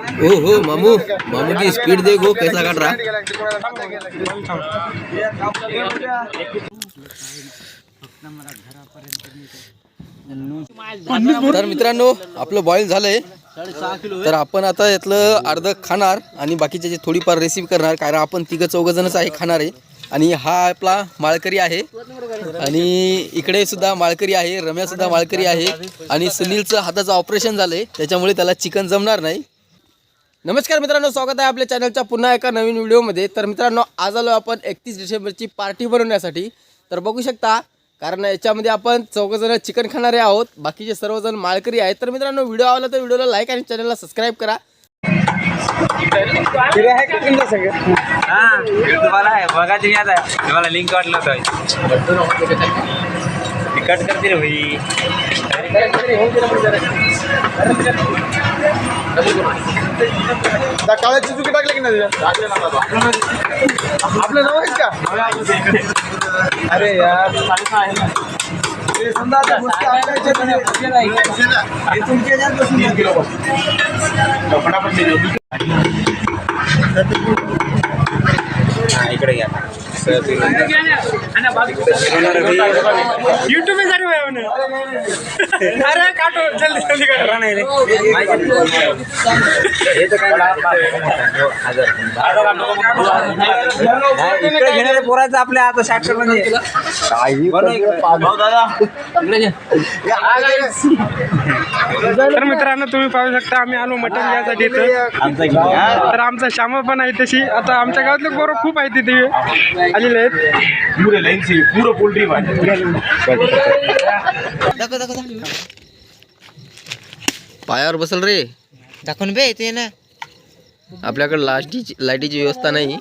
ओ हो मामू मामू की स्पीड देखो हो, कैसा काट रहा? तर मित्रांनो आपलं बॉईल झालंय. तर आपण आता यातलं अर्ध खाणार आणि बाकीचे जे थोडीफार रेसिपी करणार कारण आपण तिघं चौघ जणच आहे खाणार आहे. आणि हा आपला माळकरी आहे. आणि इकडे सुद्धा माळकरी आहे रम्या सुद्धा माळकरी आहे. आणि सुनीलचं हाताचं ऑपरेशन झालंय. त्याच्यामुळे त्याला चिकन जमणार नाही. नमस्कार मित्रांनो स्वागत आहे आपल्या चॅनलच्या पुन्हा एका नवीन व्हिडिओमध्ये. तर मित्रांनो आज आलो आपण एकतीस डिसेंबरची पार्टी बनवण्यासाठी. तर बघू शकता कारण याच्यामध्ये आपण चौघजण चिकन खाणारे आहोत. बाकीचे सर्वजण माळकरी आहेत. तर मित्रांनो व्हिडिओ आवडला तर व्हिडिओला लाईक आणि चॅनलला सबस्क्राईब करा. हा तुम्हाला आहे. बघा तुम्ही आता. तुम्हाला लिंक वाटलं होतं. कट करते भाई काळ्याची चुकी टाकली की नाही आपलं नाव आहे का? अरे यार. इकडे घ्या युट्यूब में सारे हुए उन्हें अरे काटो जल्दी जल्दी काटो नहीं रे हे तर काय इकडे घेणारे पोरायचं आपल्या आता साक्षर म्हणजे भाऊ तर मित्रांनो तुम्ही पाहू शकता आम्ही आलो मटण घ्यायसाठी तर आमचा श्यामा पण आहे तशी. आता आमच्या गावातले पोरं खूप आहेत तिथे. आलेले आहेत पुरे लाईन से पुरं पोल्ट्री पायावर बसल रे. दाखवून बे ते ना. आपल्याकडे लास्टीची लाईटीची व्यवस्था नाही.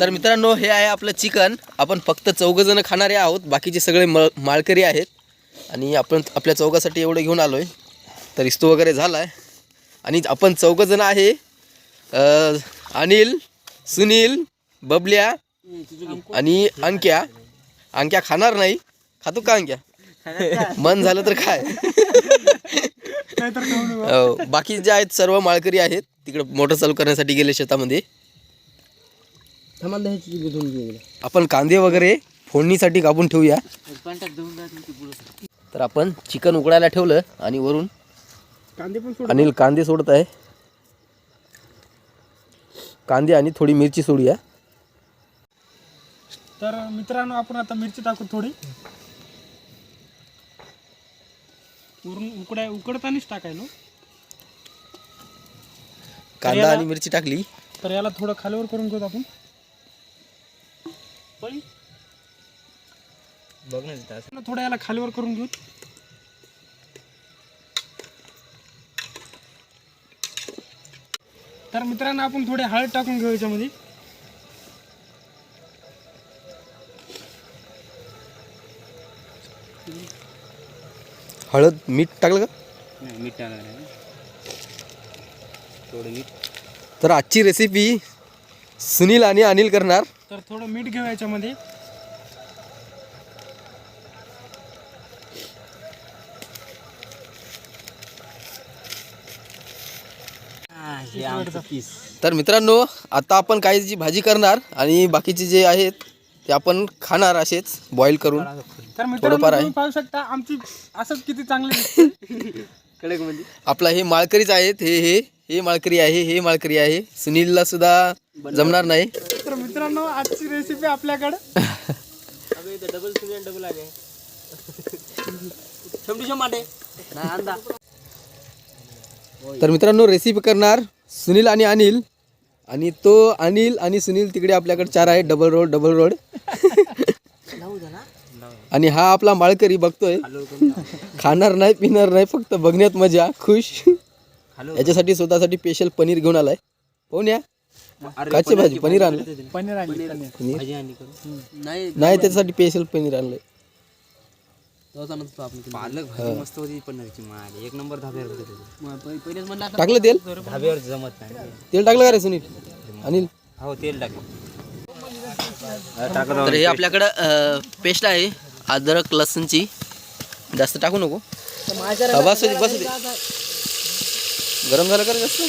तर मित्रांनो हे आहे आपलं चिकन. आपण फक्त चौघ जण खाणारे आहोत. बाकीचे सगळे मळ माळकरी आहेत. आणि आपण आपल्या चौघासाठी एवढं घेऊन आलोय. तर इस्तो वगैरे झालाय. आणि आपण चौघ जण आहे. अं, अनिल सुनील बबल्या आणि अंक्या. अंक्या खाणार नाही. खातो का अंक्या? मन झालं तर काय हो, बाकी जे आहेत सर्व माळकरी आहेत. तिकडे मोटर चालू करण्यासाठी गेले शेतामध्ये. आपण कांदे वगैरे फोडणीसाठी कापून ठेवूया. तर आपण चिकन उकडायला ठेवलं आणि वरून कांदे पण अनिल कांदे सोडत आहे. कांदे आणि थोडी मिरची सोडूया. तर मित्रांनो आपण आता मिरची टाकू थोडी. वरून उकडाय उकडतानीच टाकायलो. कांदा आणि मिरची टाकली. तर याला थोडं खालीवर करून घेऊ आपण. बघ ना. थोडं याला खालीवर करून घेऊ तर मित्रांनो आपण थोडी हळद टाकून घेऊ याच्यामध्ये. हळद मीठ टाकलं का? नाही, मीठ टाकणार आहे. थोडं मीठ. तर आजची रेसिपी सुनील आणि अनिल करणार. तर थोडं मीठ घेऊ याच्यामध्ये. हे आमचं पीस तर मित्रांनो आता आपण काही जी भाजी करणार आणि बाकीचे जे आहेत ते आपण खाणार असेच बॉईल करून. तर मित्रांनो थोडंफार आहे. तुम्ही पाहू शकता आमची असंच किती चांगली दिसते. आपला हे माळकरीच आहेत हे हे हे माळकरी आहे हे माळकरी आहे. सुनीलला सुद्धा जमणार नाही. तर मित्रांनो आजची रेसिपी आपल्याकडं. तर मित्रांनो रेसिपी करणार सुनील आणि अनिल. आणि तो अनिल आणि सुनील तिकडे आपल्याकडे चार आहे डबल रोड डबल रोड आणि हा आपला माळकरी बघतोय. खाणार नाही पिणार नाही फक्त बघण्यात मजा खुश. याच्यासाठी स्वतःसाठी स्पेशल पनीर घेऊन आलाय. पाहून या. काची भाजी पनीर आणलं. पनीर आणि पनीर पनीर. नाही त्याच्यासाठी स्पेशल पनीर आणलंय. पालक भाजी मस्त होती माल एक नंबर धाब्यावर होते त्याचे. टाकलं तेल? धाब्यावर जमत नाही. तेल टाकलं का रे सुनील? अनिल? हो तेल टाकलं. तर हे आपल्याकडं पेस्ट आहे अद्रक लसूणची. जास्त टाकू नको. हा, बस बस. गरम झालं का रे जास्त?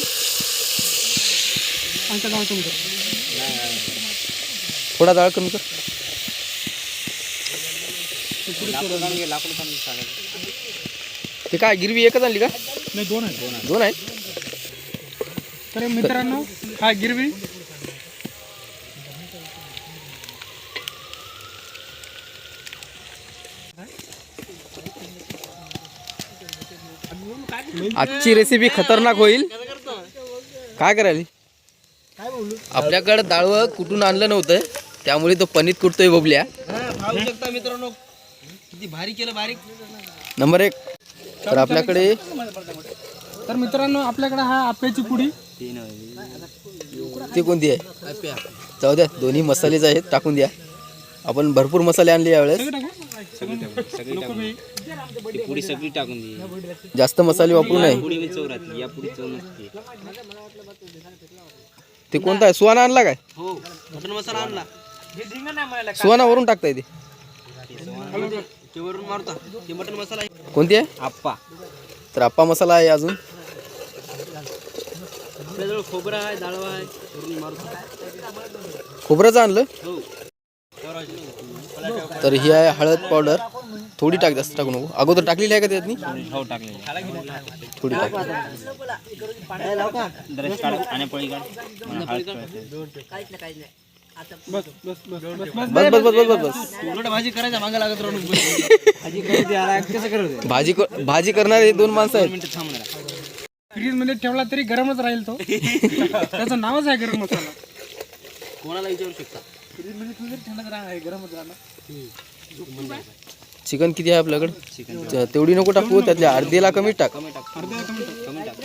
थोडा डाळ कमी कर. ते काय गिरवी एकच आणली का? नाही दोन आहे दोन आहेत. तर मित्रांनो हा गिरवी. आजची रेसिपी खतरनाक होईल. काय करायली? आपल्याकडे डाळवं कुठून आणलं नव्हतं त्यामुळे तो पनीत कुटतोय बबल्या. मित्रांनो किती भारी केलं बारीक नंबर एक. तर आपल्याकडे तर मित्रांनो आपल्याकडे हा आप्याची पुडी. ते कोणती आहे? जाऊ द्या दोन्ही मसालेच आहेत टाकून द्या. आपण भरपूर मसाले आणले यावेळेस. नको बाई. पुडी सगळी टाकून दे. जास्त मसाले वापरू नये. ते कोणता आहे? सुहाना आणला काय? हो. मसाला आणला. सुहाना वरून टाकता येते ते वरून मारता. ते मटन मसाला आहे. कोणती आहे? आप्पा. तर आप्पा मसाला आहे अजून. आपल्याजवळ खोबरं आहे डाळवा आहे वरून मारतो. खोबऱ्याचं आणलं? हो. तर ही आहे हळद पावडर. थोडी टाक जास्त टाकू नको. अगोदर टाकलेली आहे का त्यातनी? हो टाकले थोडी टाक. आणि पळी काढ मला हळद कळते. बस बस बस बस बस बस बस बस बस बस. बस उलट भाजी करायचा मागे लागत राहून भाजी करायची आला कसं करत भाजी क- भाजी करणारे दोन माणसं आहेत. जरा. फ्रीजमध्ये ठेवला तरी गरमच राहील तो. त्याचं नावच आहे गरम मसाला. कोणाला विचारू शकता? फ्रीजमध्ये ठेवलं तरी थंडच राहणार गरमच राहणार. चिकन किती आहे आपल्याकडे? तेवढी नको टाकू त्यातल्या अर्धीला कमी टाक. अर्धा कमी टाक. कमी टाक.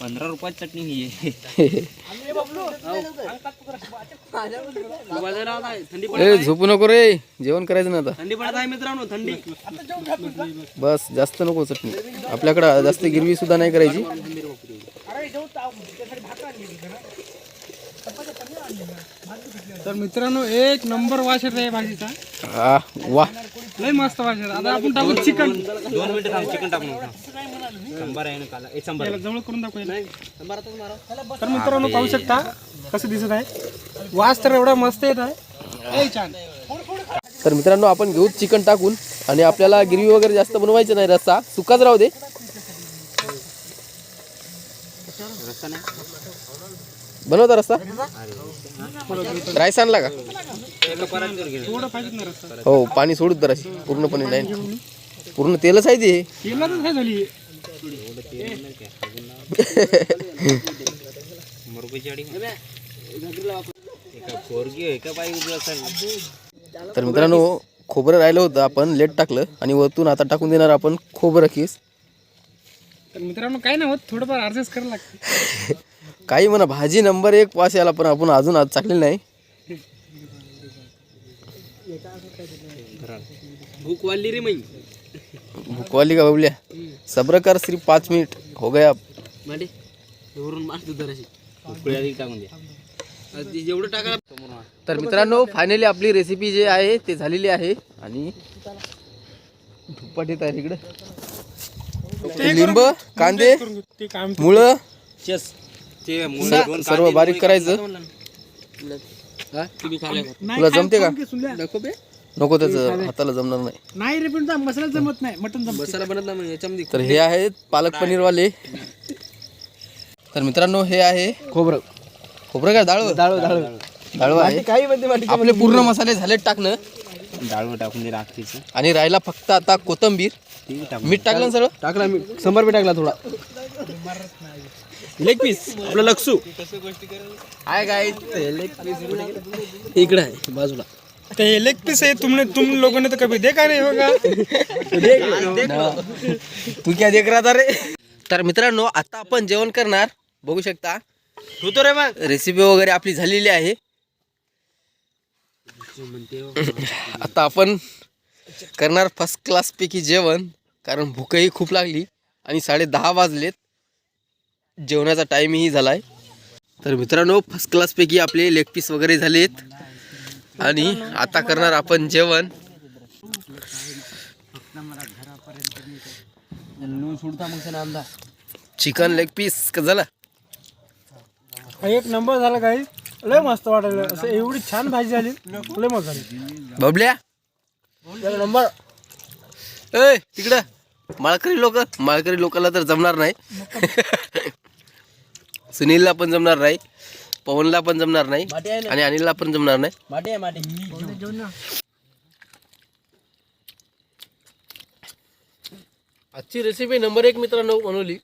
पंधरा रुपयात चटणी ही. ए झोपू नको रे जेवण करायचं ना आता. थंडी पडत आहे मित्रांनो थंडी. बस जास्त नको चटणी. आपल्याकडं जास्त गिरवी सुद्धा नाही करायची. तर मित्रांनो एक नंबर वास येत आहे भाजीचा. हा वा. लय मस्त वास येत आता आपण टाकू चिकन. दोन मिनिटं थांब चिकन टाकून शंभर आहे ना काला. एक शंभर. याला जवळ करून दाखवूया तर मित्रांनो पाहू शकता कसं दिसत आहे. वास तर एवढा मस्त येत आहे. लय छान. तर मित्रांनो आपण घेऊ चिकन टाकून आणि आपल्याला गिरवी वगैरे जास्त बनवायचं नाही रस्सा. सुकाच राहू दे. बनवता रस्सा? राईस आणला का? ना हो पाणी सोडूत जराशी पूर्णपणे नाही. पूर्ण तेलच आहे ते. तेलातच काय झाली? तर मित्रांनो खोबरं राहिलं होतं आपण लेट टाकलं आणि वरतून आता टाकून देणार आपण खोबरं किस. तर मित्रांनो काय नाही होत थोडंफार ऍडजस्ट करायला लागते. काही म्हणा भाजी नंबर एक पास याला पण आपण अजून आज चाकलेली नाही. भूक वाढली रे मग भूकवाली का बबल्या? सब्र कर सिर्फ पाच मिनिट हो गया मांडे वरून मारतो जराशी. उकळी आधी टाकून दे आता ते जेवढं टाकायला तर मित्रांनो फायनली आपली रेसिपी जे आहे ते झालेली आहे. आणि धुप्पाट येत आहे इकडे. लिंब कांदे ते काम मुळं ते सर्व बारीक करायचं. हा? तुम्ही तुला जमते का? दाखव बे. नको त्याचं हाताला जमणार नाही. नाही रे पण मसाला जमत नाही. मटन जमत. मसाला बनत नाही म्हणजे याच्यामध्ये तर हे आहेत पालक पनीरवाले. तर मित्रांनो हे आहे खोबरं. खोबरं काय डाळ? डाळ डाळ. डाळ आहे. काही म्हणते आपले पूर्ण मसाले झाले टाकणं. डाळवं टाकून दे आणि राहिला फक्त आता कोथंबीर. मीठ टाकलं ना सगळं? टाकला मी. शंभर बी टाकला थोडा. लेग पीस आपलं लक्सू. आहे काय इकडे आहे बाजूला. ते लेग पीस है तुमने तुम लोगों ने तो कभी देखा नहीं होगा. तू क्या देख रहा था रे? तर मित्रांनो आता आपण जेवण करणार. बघू शकता. होतो रे मग. रेसिपी वगैरे आपली झालेली आहे. आता आपण करणार फर्स्ट क्लास पैकी जेवण कारण भूकही खूप लागली आणि साडे दहा वाजलेत. जेवणाचा टाईमही झाला आहे तर मित्रांनो फर्स्ट क्लासपैकी आपले लेग पीस वगैरे झालेत. आणि आता करणार आपण जेवण. चिकन लेग पीस झालं? एक नंबर झाला काही लय मस्त वाटायला. असं एवढी छान भाजी झाली. लय मस्त झाली बबल्या? एक नंबर ए तिकडं माळकरी लोक. माळकरी लोकांना तर जमणार नाही. सुनीलला पण जमणार नाही पवनला पण जमणार नाही आणि अनिलला पण जमणार नाही. आजची रेसिपी नंबर एक मित्रांनो बनवली.